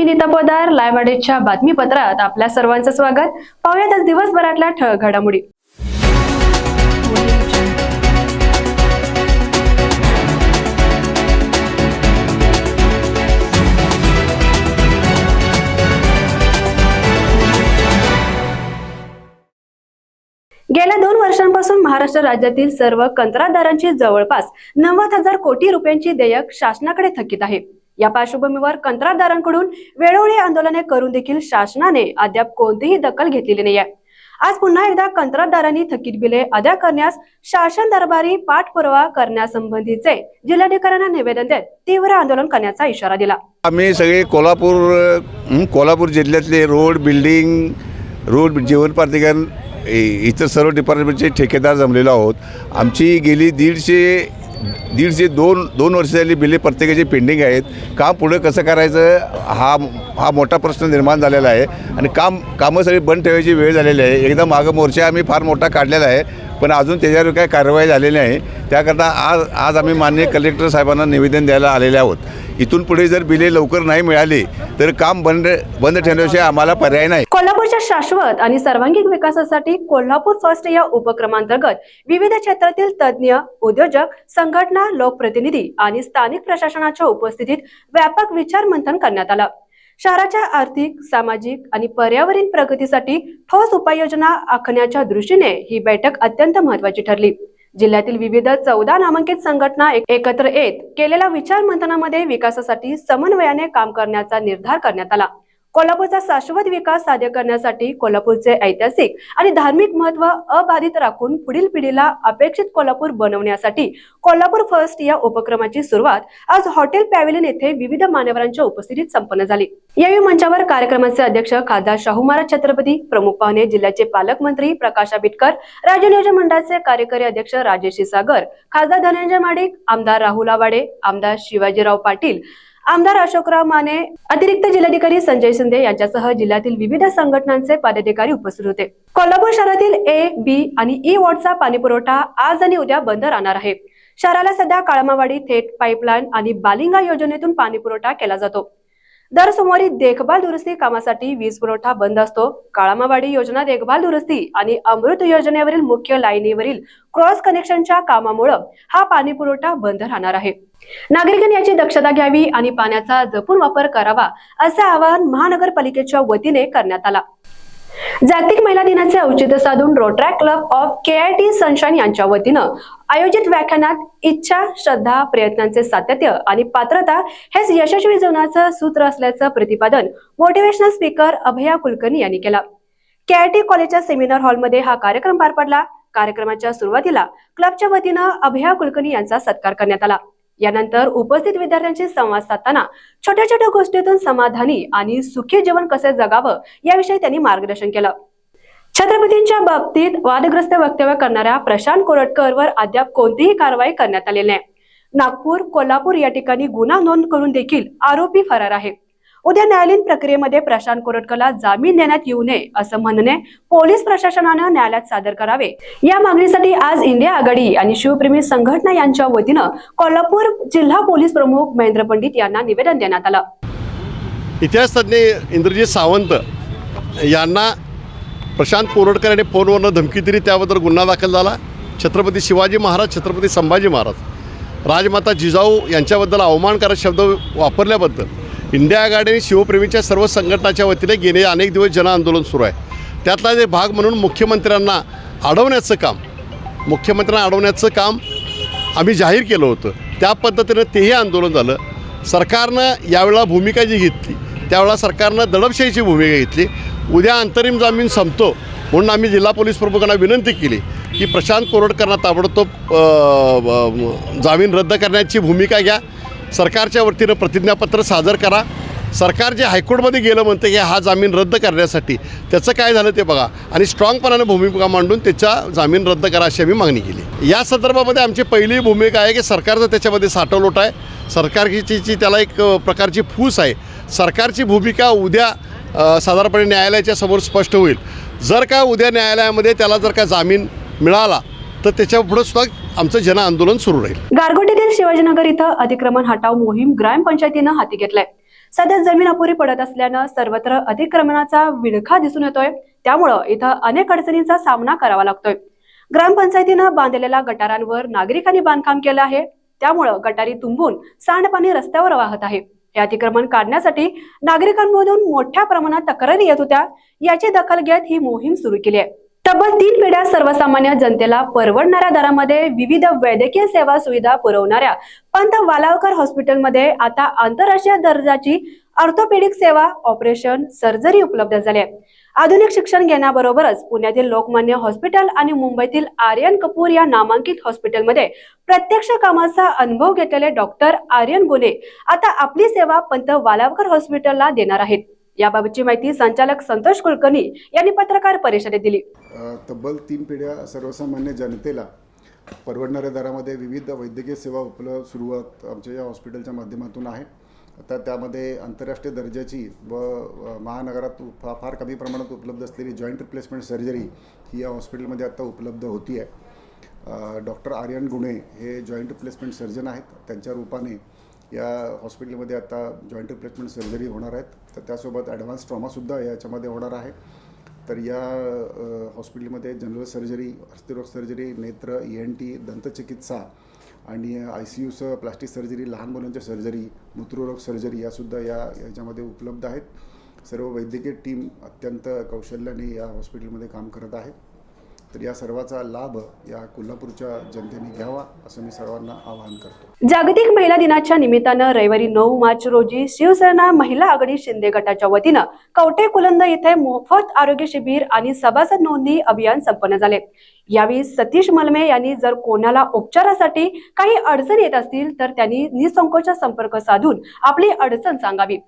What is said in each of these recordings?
मी नीता पोदार लायवाडीच्या बातमीपत्रात आपल्या सर्वांचं स्वागत. पाहुयात आज दिवसभरातल्या ठळक घडामोडी. गेल्या दोन वर्षांपासून महाराष्ट्र राज्यातील सर्व कंत्राटदारांची जवळपास नव्वद हजार कोटी रुपयांची देयक शासनाकडे थकीत आहे. या पार्श्वभूमीवर कंत्राटदारांकडून वेळोवेळी आंदोलने करून देखील शासनाने अद्याप कोणतीही दखल घेतलेली नाही आहे आज पुन्हा एकदा कंत्राटदारांनी थकीत बिले अदा करण्यास शासन दरबारी पाठपुरावा करण्यासंबंधीचे जिल्हाधिकाऱ्यांना निवेदन देत तीव्र आंदोलन करण्याचा इशारा दिला. आम्ही सगळे कोल्हापूर कोल्हापूर जिल्ह्यातले रोड बिल्डिंग रोड जीवन प्राधिकरण इतर सर्व डिपार्टमेंटचे ठेकेदार जमलेलो आहोत. आमची गेली दीडशे दीडशे दोन दोन वर्ष झाली बिले प्रत्येकाची पेंडिंग आहेत. काम पुढं कसं करायचं हा हा मोठा प्रश्न निर्माण झालेला आहे. आणि काम कामं सगळी बंद ठेवायची वेळ झालेली आहे. एकदा मागं मोर्चा आम्ही फार मोठा काढलेला आहे पण अजून त्याच्यावर काही कारवाई झालेली नाही. त्याकरता आज आज आम्ही माननीय कलेक्टर साहेबांना निवेदन द्यायला आलेले आहोत. इथून पुढे जर बिले लवकर नाही मिळाली तर काम बंद बंद ठेवण्याशिवाय आम्हाला पर्याय नाही. कोल्हापूरच्या शाश्वत आणि सर्वांगीण विकासासाठी कोल्हापूर फर्स्ट या उपक्रमांतर्गत विविध क्षेत्रातील तज्ज्ञ उद्योजक संघटना लोकप्रतिनिधी आणि स्थानिक प्रशासनाच्या उपस्थितीत व्यापक विचार मंथन करण्यात आलं. शहराच्या आर्थिक सामाजिक आणि पर्यावरण प्रगतीसाठी ठोस उपाययोजना आखण्याच्या दृष्टीने ही बैठक अत्यंत महत्वाची ठरली. जिल्ह्यातील विविध चौदा नामांकित संघटना एकत्र येत केलेल्या विचार मंथनामध्ये विकासासाठी समन्वयाने काम करण्याचा निर्धार करण्यात आला. कोल्हापूरचा शाश्वत विकास साध्य करण्यासाठी कोल्हापूरचे ऐतिहासिक आणि धार्मिक महत्त्व अबाधित राखून पुढील पिढीला अपेक्षित कोल्हापूर बनवण्यासाठी कोल्हापूर फर्स्ट या उपक्रमाची सुरुवात आज हॉटेल पॅव्हिलियन येथे विविध मान्यवरांच्या उपस्थितीत संपन्न झाली. यावेळी मंचावर कार्यक्रमाचे अध्यक्ष खासदार शाहू महाराज छत्रपती प्रमुख पाहुणे जिल्ह्याचे पालकमंत्री प्रकाश आंबेडकर राज्य नियोजन मंडळाचे कार्यकारी अध्यक्ष राजेश सागर खासदार धनंजय माडिक आमदार राहुल आवाडे आमदार शिवाजीराव पाटील आमदार अशोकराव माने अतिरिक्त जिल्हाधिकारी संजय शिंदे यांच्यासह जिल्ह्यातील विविध संघटनांचे पदाधिकारी उपस्थित होते. कोल्हापूर शहरातील ए बी आणि ई वॉर्डचा पाणी पुरवठा आज आणि उद्या बंद राहणार आहे. शहराला सध्या काळमावाडी थेट पाईपलाईन आणि बालिंगा योजनेतून पाणीपुरवठा केला जातो. दर सोमवारी देखभाल दुरुस्ती कामासाठी वीज पुरवठा बंद असतो. काळामावाडी योजना देखभाल दुरुस्ती आणि अमृत योजनेवरील मुख्य लाईनीवरील क्रॉस कनेक्शनच्या कामामुळे हा पाणी पुरवठा बंद राहणार आहे. नागरिकांनी याची दक्षता घ्यावी आणि पाण्याचा जपून वापर करावा असे आवाहन महानगरपालिकेच्या वतीने करण्यात आला. जागतिक महिला दिनाचे औचित्य साधून Rotaract club of K I T Sunshine यांच्या वतीनं आयोजित व्याख्यानात इच्छा श्रद्धा प्रयत्नांचे सातत्य आणि पात्रता हेच यशस्वी जीवनाचं सूत्र असल्याचं प्रतिपादन मोटिवेशनल स्पीकर अभया कुलकर्णी यांनी केलं. के आय टी कॉलेजच्या सेमिनार हॉलमध्ये हा कार्यक्रम पार पडला. कार्यक्रमाच्या सुरुवातीला क्लबच्या वतीनं अभया कुलकर्णी यांचा सत्कार करण्यात आला. यानंतर उपस्थित विद्यार्थ्यांशी संवाद साधताना छोट्या छोट्या गोष्टीतून समाधानी आणि सुखी जीवन कसे जगावं याविषयी त्यांनी मार्गदर्शन केलं. छत्रपतींच्या बाबतीत वादग्रस्त वक्तव्य करणाऱ्या प्रशांत कोरटकरवर अद्याप कोणतीही कारवाई करण्यात आलेली नाही. नागपूर कोल्हापूर या ठिकाणी गुन्हा नोंद करून देखील आरोपी फरार आहे. उद्या न्यायालयीन प्रक्रियेमध्ये प्रशांत कोरटकरला जामीन देण्यात येऊ नये असं म्हणणे पोलीस प्रशासनानं न्यायालयात सादर करावे. या मागणीसाठी आज इंडिया आघाडी आणि शिवप्रेमी संघटना यांच्या वतीनं कोल्हापूर जिल्हा पोलीस प्रमुख महेंद्र पंडित यांना निवेदन देण्यात आलं. इतिहास तज्ज्ञ इंद्रजित सावंत यांना प्रशांत कोरडकर यांनी फोनवरनं धमकी दिली त्याबद्दल गुन्हा दाखल झाला. छत्रपती शिवाजी महाराज छत्रपती संभाजी महाराज. राजमाता जिजाऊ यांच्याबद्दल अवमानकारक शब्द वापरल्याबद्दल इंडिया आघाडी आणि शिवप्रेमीच्या सर्व संघटनाच्या वतीने गेले अनेक दिवस जनआंदोलन सुरू आहे. त्यातला एक भाग म्हणून मुख्यमंत्र्यांना अडवण्याचं काम मुख्यमंत्र्यांना अडवण्याचं काम आम्ही जाहीर केलं होतं. त्या पद्धतीनं तेही आंदोलन झालं. सरकारनं यावेळेला भूमिका जी घेतली त्यावेळेला सरकारनं दडपशाहीची भूमिका घेतली. उद्या अंतरिम जामीन संपतो म्हणून आम्ही जिल्हा पोलीस प्रमुखांना विनंती केली की प्रशांत कोरडकरांना ताबडतोब जामीन रद्द करण्याची भूमिका घ्या. सरकारच्या वतीनं प्रतिज्ञापत्र सादर करा. सरकार जे हायकोर्टमध्ये गेलं म्हणतं की हा जामीन रद्द करण्यासाठी त्याचं काय झालं ते बघा. आणि स्ट्रॉंगपणानं भूमिका मांडून त्याचा जामीन रद्द करा अशी आम्ही मागणी केली. या संदर्भामध्ये आमची पहिली भूमिका आहे की सरकारचं त्याच्यामध्ये साठवलोट आहे. सरकारची जी त्याला एक प्रकारची फूस आहे. सरकारची भूमिका उद्या साधारणपणे न्यायालयाच्या समोर स्पष्ट होईल. जर का उद्या न्यायालयामध्ये त्याला जर का जामीन मिळाला तर त्याच्या पुढे सुद्धा आमचं जन आंदोलन सुरू राहील. गारगोटीतील शिवाजीनगर इथं अतिक्रमण हटाव मोहीम ग्रामपंचायतीनं हाती घेतलाय. सध्या जमीन अपुरी पडत असल्यानं सर्वत्र अतिक्रमणाचा विळखा दिसून येतोय. त्यामुळं इथं अनेक अडचणींचा सामना करावा लागतोय. ग्रामपंचायतीनं बांधलेल्या गटारांवर नागरिकांनी बांधकाम केलं आहे. त्यामुळं गटारी तुंबून सांडपाणी रस्त्यावर वाहत आहे. हे अतिक्रमण काढण्यासाठी नागरिकांमधून मोठ्या प्रमाणात तक्रारी येत होत्या. याची दखल घेत ही मोहीम सुरू केली आहे. तब्बल तीन पिढ्या सर्वसामान्य जनतेला परवडणाऱ्या दरामध्ये विविध वैद्यकीय सेवा सुविधा पुरवणाऱ्या पंत वालावकर हॉस्पिटलमध्ये आता आंतरराष्ट्रीय दर्जाची ऑर्थोपेडिक सेवा ऑपरेशन सर्जरी उपलब्ध झाली. आहे आधुनिक शिक्षण घेण्याबरोबरच पुण्यातील लोकमान्य हॉस्पिटल आणि मुंबईतील आर्यन कपूर या नामांकित हॉस्पिटलमध्ये प्रत्यक्ष कामाचा अनुभव घेतलेले डॉक्टर आर्यन गुले आता आपली सेवा पंत वालावकर हॉस्पिटलला देणार आहेत. याबाबतची माहिती संचालक संतोष कुलकर्णी यांनी पत्रकार परिषदेत दिली. तब्बल तीन पिढ्या सर्वसामान्य जनतेला परवडणाऱ्या दरामध्ये विविध वैद्यकीय सेवा उपलब्ध सुरुवात आमच्या या हॉस्पिटलच्या माध्यमातून आहे. आता त्यामध्ये आंतरराष्ट्रीय दर्जाची व महानगरात फा फार कमी प्रमाणात उपलब्ध असलेली जॉईंट रिप्लेसमेंट सर्जरी ही या हॉस्पिटलमध्ये आता उपलब्ध होती आहे. डॉक्टर आर्यन गुणे हे जॉईंट रिप्लेसमेंट सर्जन आहेत. त्यांच्या रूपाने या हॉस्पिटलमध्ये आता जॉईंट रिप्लेसमेंट सर्जरी होणार आहेत. तर त्यासोबत ॲडव्हान्स ट्रॉमासुद्धा याच्यामध्ये होणार आहे. तर या हॉस्पिटलमध्ये जनरल सर्जरी अस्थिरोग सर्जरी नेत्र ई एन टी दंतचिकित्सा आणि आय सी यूचं प्लास्टिक सर्जरी लहान मुलांच्या सर्जरी मूत्ररोग सर्जरी यासुद्धा या याच्यामध्ये उपलब्ध आहेत. सर्व वैद्यकीय टीम अत्यंत कौशल्याने या हॉस्पिटलमध्ये काम करत आहे. तर या सर्वाचा लाभ या कोल्हापूरच्या जनतेने घ्यावा असं मी सर्वांना आवाहन करतो. जागतिक महिला दिनाच्या निमित्तानं रविवारी नऊ मार्च रोजी शिवसेना महिला आघाडी शिंदे गटाच्या वतीनं कवटे कुलंद येथे मोफत आरोग्य शिबिर आणि सभासद नोंदणी अभियान संपन्न झाले. यावेळी सतीश मलमे यांनी जर कोणाला उपचारासाठी काही अडचण येत असतील तर त्यांनी निसंकोच संपर्क साधून आपली अडचण सांगावी.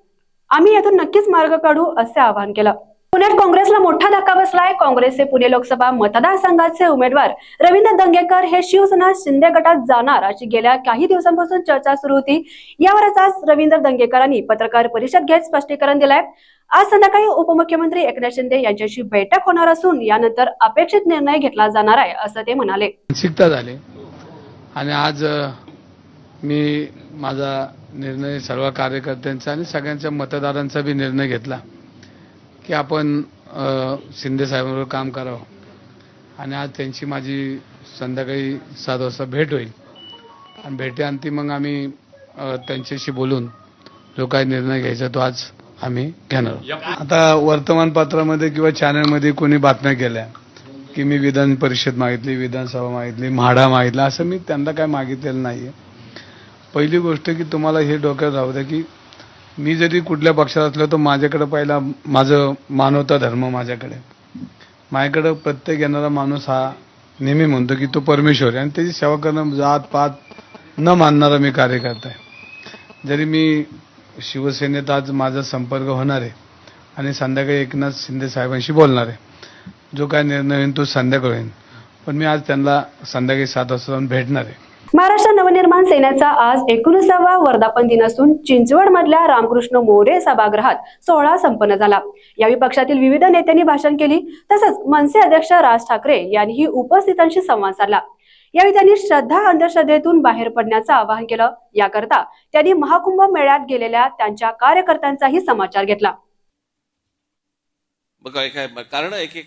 आम्ही यातून नक्कीच मार्ग काढू असे आवाहन केलं. पुण्यात काँग्रेसला मोठा धक्का बसलाय. काँग्रेसचे पुणे लोकसभा मतदारसंघाचे उमेदवार रवींद्र दंगेकर हे शिवसेना शिंदे गटात जाणार अशी गेल्या काही दिवसांपासून चर्चा सुरू होती. यावरच आज रवींद्र दंगेकरांनी पत्रकार परिषद घेत स्पष्टीकरण दिलंय. आज संध्याकाळी उपमुख्यमंत्री एकनाथ शिंदे यांच्याशी बैठक होणार असून यानंतर अपेक्षित निर्णय घेतला जाणार आहे असं ते म्हणाले. झाले. आणि आज मी माझा निर्णय सर्व कार्यकर्त्यांचा आणि सगळ्यांच्या मतदारांचा बी निर्णय घेतला. की आपण शिंदे साहेबांबरोबर काम करावं. आणि आज त्यांची माझी संध्याकाळी सात वाजता भेट होईल. आणि भेटेअंती मग आम्ही त्यांच्याशी बोलून जो काही निर्णय घ्यायचा तो आज आम्ही घेणार आहोत. आता वर्तमानपत्रामध्ये किंवा चॅनलमध्ये कोणी बातम्या केल्या की मी विधान परिषद मागितली विधानसभा मागितली म्हाडा मागितला असं मी त्यांना काय मागितलेलं नाहीये. पहिली गोष्ट की तुम्हाला हे डोक्यात राहू द्या की मी जरी कुठल्या पक्षात असलो तर माझ्याकडं पहिला माझं मानवता धर्म माझ्याकडे. माझ्याकडं प्रत्येक येणारा माणूस हा नेहमी म्हणतो की तो परमेश्वर आहे आणि त्याची सेवा करणं जात पात न मानणारा मी कार्यकर्ता आहे. जरी मी शिवसेनेत आज माझा संपर्क होणार आहे आणि संध्याकाळी एकनाथ शिंदे साहेबांशी बोलणार आहे. जो काय निर्णय होईल तो संध्याकाळी होईल. पण मी आज त्यांना संध्याकाळी सात वाजता जाऊन भेटणार आहे. महाराष्ट्र नवनिर्माण सेनेचा आज एकोणीसावा वर्धापन दिन असून चिंचवड मधल्या रामकृष्ण मोरे सभागृहात सोहळा संपन्न झाला. यावेळी पक्षातील विविध नेत्यांनी भाषण केली तसंच मनसे अध्यक्ष राज ठाकरे यांनीही उपस्थितांशी संवाद साधला. यावेळी त्यांनी श्रद्धा अंधश्रद्धेतून बाहेर पडण्याचं आवाहन केलं. याकरता त्यांनी महाकुंभ मेळ्यात गेलेल्या त्यांच्या कार्यकर्त्यांचाही समाचार घेतला. कारण एक एक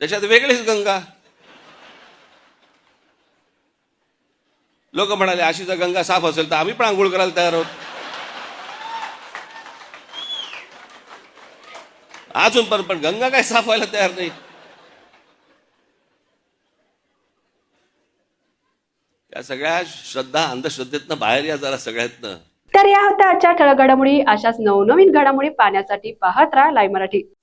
त्याच्यात वेगळीच गंगा. लोक म्हणाले अशी जर गंगा साफ असेल तर आम्ही पण आंघोळ करायला तयार आहोत. अजून पण पण गंगा काय साफ व्हायला तयार नाही. या सगळ्या श्रद्धा अंधश्रद्धेतनं बाहेर या जरा सगळ्यातनं. तर या होत्या आजच्या ठळक घडामोडी. अशाच नवनवीन घडामोडी पाहण्यासाठी पाहत राहा लाईव्ह मराठी.